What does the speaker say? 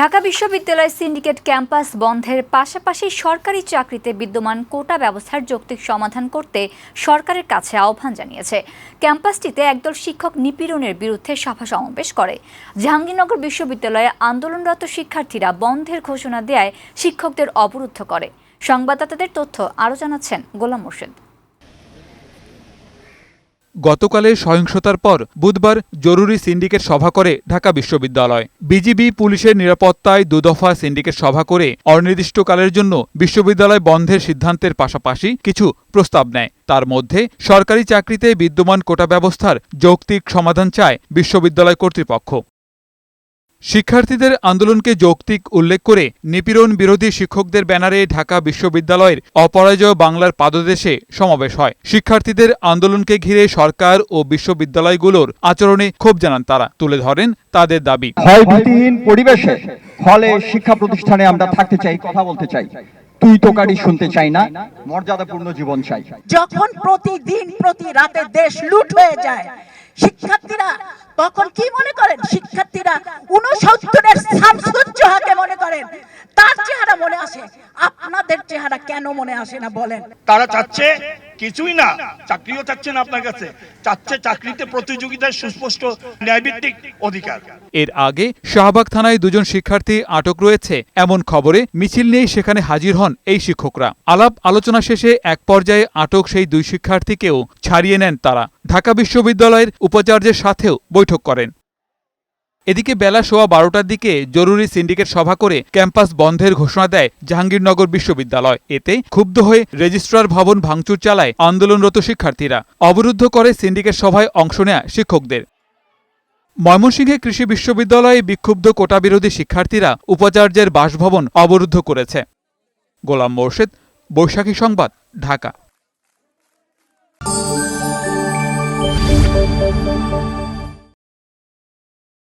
ঢাকা বিশ্ববিদ্যালয় syndicate campus বন্ধের পাশাপাশি সরকারি চাকরিতে বিদ্যমান কোটা ব্যবস্থার যৌক্তিক সমাধান করতে সরকারের কাছে আহ্বান জানিয়েছে। ক্যাম্পাসটিতে একদল শিক্ষক নিপীড়নের বিরুদ্ধে সভা সমাবেশ করে। জাহাঙ্গীরনগর বিশ্ববিদ্যালয়ে আন্দোলনরত শিক্ষার্থীরা বন্ধের ঘোষণা দেয় শিক্ষকদের অবরুদ্ধ করে। সংবাদদাতাদের তথ্য আরও জানাচ্ছেন গোলাম মোর্শেদ। গতকালের সহিংসতার পর বুধবার জরুরি সিন্ডিকেট সভা করে ঢাকা বিশ্ববিদ্যালয়। বিজিবি পুলিশের নিরাপত্তায় দুদফা সিন্ডিকেট সভা করে অনির্দিষ্টকালের জন্য বিশ্ববিদ্যালয় বন্ধের সিদ্ধান্তের পাশাপাশি কিছু প্রস্তাব নেয়। তার মধ্যে সরকারি চাকরিতে বিদ্যমান কোটা ব্যবস্থার যৌক্তিক সমাধান চায় বিশ্ববিদ্যালয় কর্তৃপক্ষ। শিক্ষার্থীদের আন্দোলনকে যৌক্তিক উল্লেখ করে নিপীড়ন বিরোধী শিক্ষকদের ব্যানারে ঢাকা বিশ্ববিদ্যালয়ের অপরাজয় বাংলার পাদদেশে সমাবেশ হয়। শিক্ষার্থীদের আন্দোলনকে ঘিরে সরকার ও বিশ্ববিদ্যালয়গুলোর আচরণে ক্ষোভ জানান তারা। তুলে ধরেন তাদের দাবি। ভয়ভীতিহীন পরিবেশে ফলে শিক্ষা প্রতিষ্ঠানে আমরা থাকতে চাই কথা বলতে চাই। তুই তোকারি শুনতে চাই না মর্যাদাপূর্ণ জীবন চাই। যখন প্রতিদিন প্রতি রাতে দেশ লুট হয়ে যায় শিক্ষার্থীরা তখন কি মনে করেন? শিক্ষার্থীরা উনসত্তরের শামসুজ্জোহাকে মনে করেন তার চেহারা মনে আসে আপনাদের চেহারা কেন মনে আসে না বলেন? তারা চাচ্ছে কিছুই না চাকরিও চাচ্ছে না আপনার কাছে। চাচ্ছে চাকরিতে প্রতিযোগিতার সুস্পষ্ট ন্যায়ভিত্তিক অধিকার। এর আগে শাহবাগ থানায় দুজন শিক্ষার্থী আটক রয়েছে এমন খবরে মিছিল নিয়েই সেখানে হাজির হন এই শিক্ষকরা। আলাপ আলোচনা শেষে এক পর্যায়ে আটক সেই দুই শিক্ষার্থীকেও ছাড়িয়ে নেন তারা। ঢাকা বিশ্ববিদ্যালয়ের উপাচার্যের সাথেও বৈঠক করেন। এদিকে বেলা সোয়া বারোটার দিকে জরুরি সিন্ডিকেট সভা করে ক্যাম্পাস বন্ধের ঘোষণা দেয় জাহাঙ্গীরনগর বিশ্ববিদ্যালয়। এতে ক্ষুব্ধ হয়ে রেজিস্ট্রার ভবন ভাঙচুর চালায় আন্দোলনরত শিক্ষার্থীরা। অবরুদ্ধ করে সিন্ডিকেট সভায় অংশ নেয়া শিক্ষকদের। ময়মনসিংহে কৃষি বিশ্ববিদ্যালয়ে বিক্ষুব্ধ কোটাবিরোধী শিক্ষার্থীরা উপাচার্যের বাসভবন অবরুদ্ধ করেছে। গোলাম মোর্শেদ, বৈশাখী সংবাদ, ঢাকা।